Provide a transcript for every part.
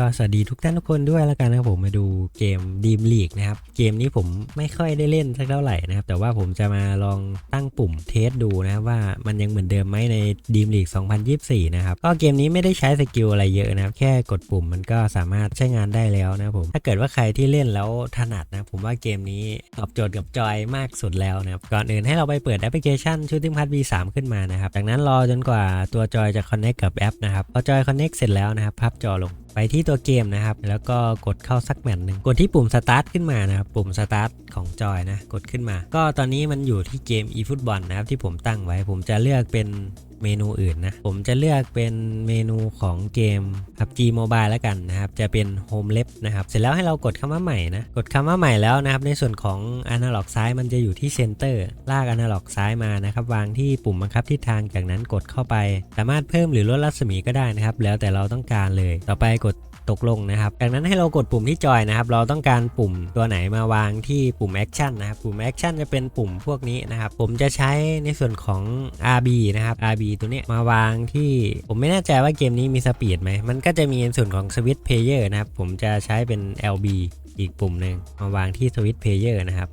ก็สวัสดีทุกท่านทุกคนด้วยแล้วกันนะครับผมมาดูเกมดีมลีกนะครับ เกมนี้ผมไม่ค่อยได้เล่นสักเท่าไหร่นะครับ แต่ว่าผมจะมาลองตั้งปุ่มเทสดูนะครับว่ามันยังเหมือนเดิมไหมในดีมลีก 2024 นะครับ ก็เกมนี้ไม่ได้ใช้สกิลอะไรเยอะนะครับ แค่กดปุ่มมันก็สามารถใช้งานได้แล้วนะผม ถ้าเกิดว่าใครที่เล่นแล้วถนัดนะผมว่าเกมนี้ตอบโจทย์กับจอยมากสุดแล้วนะครับก่อนอื่นให้เราไปเปิดแอปพลิเคชัน Shooting Pass V3 ขึ้นมานะครับจากนั้นรอจนกว่าตัวจอยจะ connect กับแอปนะครับพอจอย connect เสร็จแล้วนะครับพับจอลง ไปที่ตัวเกมนะครับ แล้วก็กดเข้าสักแมตช์หนึ่งกดที่ปุ่ม start ขึ้นมานะครับปุ่ม start ของจอยนะกดขึ้นมา ก็ตอนนี้มันอยู่ที่เกม eFootball นะครับที่ผมตั้งไว้ผมจะเลือกเป็นเมนูอื่นนะ ผมจะเลือกเป็นเมนูของเกม PUBG Mobile แล้วกันนะครับ จะเป็น Home l e f นะครับ เสร็จแล้วให้เรากดคำว่าใหม่นะ กดคำว่าใหม่แล้วนะครับ ในส่วนของ Analog ซ้ายมันจะอยู่ที่ Center ลาก Analog ซ้ายมานะครับ วางที่ปุ่มบังคับทิศทาง จากนั้นกดเข้าไป สามารถเพิ่มหรือลดรัศมีก็ได้นะครับ แล้วแต่เราต้องการเลย ต่อไปกด ตกลงนะครับ จากนั้นให้เรากดปุ่มที่จอยนะครับ เราต้องการปุ่มตัวไหนมาวางที่ปุ่มแอคชั่นนะครับ ปุ่มแอคชั่นจะเป็นปุ่มพวกนี้นะครับ ผมจะใช้ในส่วนของ RB นะครับ RB ตัวนี้มาวางที่ผมไม่แน่ใจว่าเกมนี้มีสปีดไหม มันก็จะมีในส่วนของสวิตเพเยอร์นะครับ ผมจะใช้เป็น LB อีกปุ่มหนึ่งมาวางที่สวิตเพเยอร์นะครับ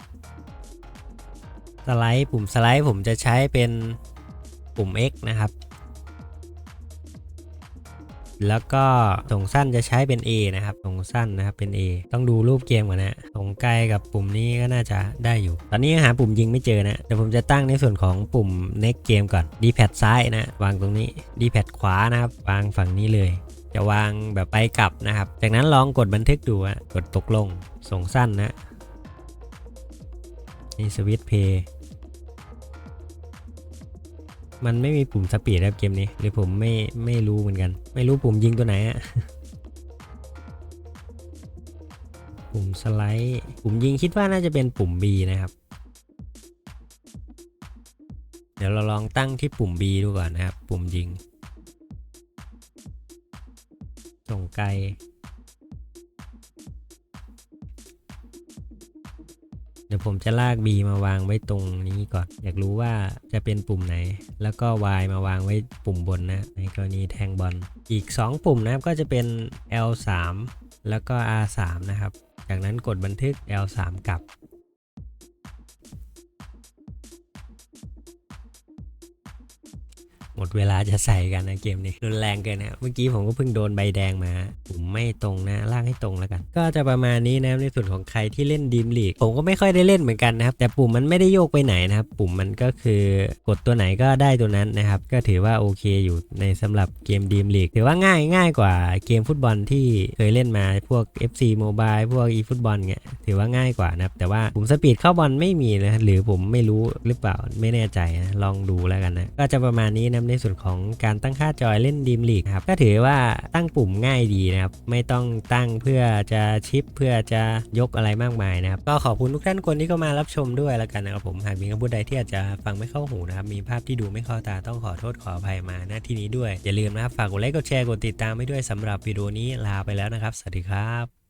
สไลด์ปุ่มสไลด์ผมจะใช้เป็นปุ่ม X นะครับ แล้วก็ส่งสั้นจะใช้เป็น A นะครับส่งสั้นนะครับเป็น A ต้องดูรูปเกมก่อนนะส่งไกลกับปุ่มนี้ก็น่าจะได้อยู่ ตอนนี้หาปุ่มยิงไม่เจอนะเดี๋ยวผมจะตั้งในส่วนของปุ่ม next เกมก่อน D pad ซ้ายนะวางตรงนี้ D pad ขวานะครับวางฝั่งนี้เลย จะวางแบบไปกลับนะครับ จากนั้นลองกดบันทึกดูอะกดตกลงส่งสั้นนะนี่สวิตช์เพย์ มันไม่มีปุ่มสปีดครับเกมนี้หรือผมไม่ไม่รู้เหมือนกัน ไม่รู้ปุ่มยิงตัวไหนอะปุ่มสไลด์ปุ่มยิงคิดว่าน่าจะเป็นปุ่ม B นะครับ เดี๋ยวเราลองตั้งที่ปุ่ม B ดูก่อนนะครับ ปุ่มยิง ส่งไกล ดี๋ยวผมจะลาก B มาวางไว้ตรงนี้ก่อน อยากรู้ว่าจะเป็นปุ่มไหน แล้วก็ Y มาวางไว้ปุ่มบนนะ ในกรณีแทงบอล อีก 2 ปุ่มนะครับก็จะเป็น L3 แล้วก็ R3 นะครับ จากนั้นกดบันทึก L3 กลับ มดเวลาจะใส่กันนะเกมนี้รุนแรงเกินนะเมื่อกี้ผมก็เพิ่งโดนใบแดงมาผมไม่ตรงนะลากให้ตรงแล้วกัน ก็จะประมาณนี้นะในส่วนของใครที่เล่นดีมลีกผมก็ไม่ค่อยได้เล่นเหมือนกันนะครับแต่ปุ่มมันไม่ได้โยกไปไหนนะครับปุ่มมันก็คือกดตัวไหนก็ได้ตัวนั้นนะครับก็ถือว่าโอเคอยู่ในสำหรับเกมดีมลีกถือว่าง่ายง่ายกว่าเกมฟุตบอลที่เคยเล่นมาพวก FC Mobile พวก e ฟุตบอลเนี่ยถือว่าง่ายกว่านะครับแต่ว่าปุ่มสปีดเข้าบอลไม่มีนะหรือผมไม่รู้หรือเปล่าไม่แน่ใจนะลองดูแล้วกันนะก็จะประมาณนี้นะในในส่วนของการตั้งค่าจอยเล่นดีมลีกครับก็ถือว่าตั้งปุ่มง่ายดีนะครับไม่ต้องตั้งเพื่อจะชิปเพื่อจะยกอะไรมากมายนะครับก็ขอบคุณทุกท่านคนที่เข้ามารับชมด้วยแล้วกันนะครับผมหากมีคำพูดใดที่อาจจะฟังไม่เข้าหูนะครับมีภาพที่ดูไม่เข้าตาต้องขอโทษขออภัยมาณที่นี้ด้วย อย่าลืมนะครับฝากกดไลค์กดแชร์กดติดตามไว้ด้วยสำหรับวิดีโอนี้ลาไปแล้วนะครับ สวัสดีครับ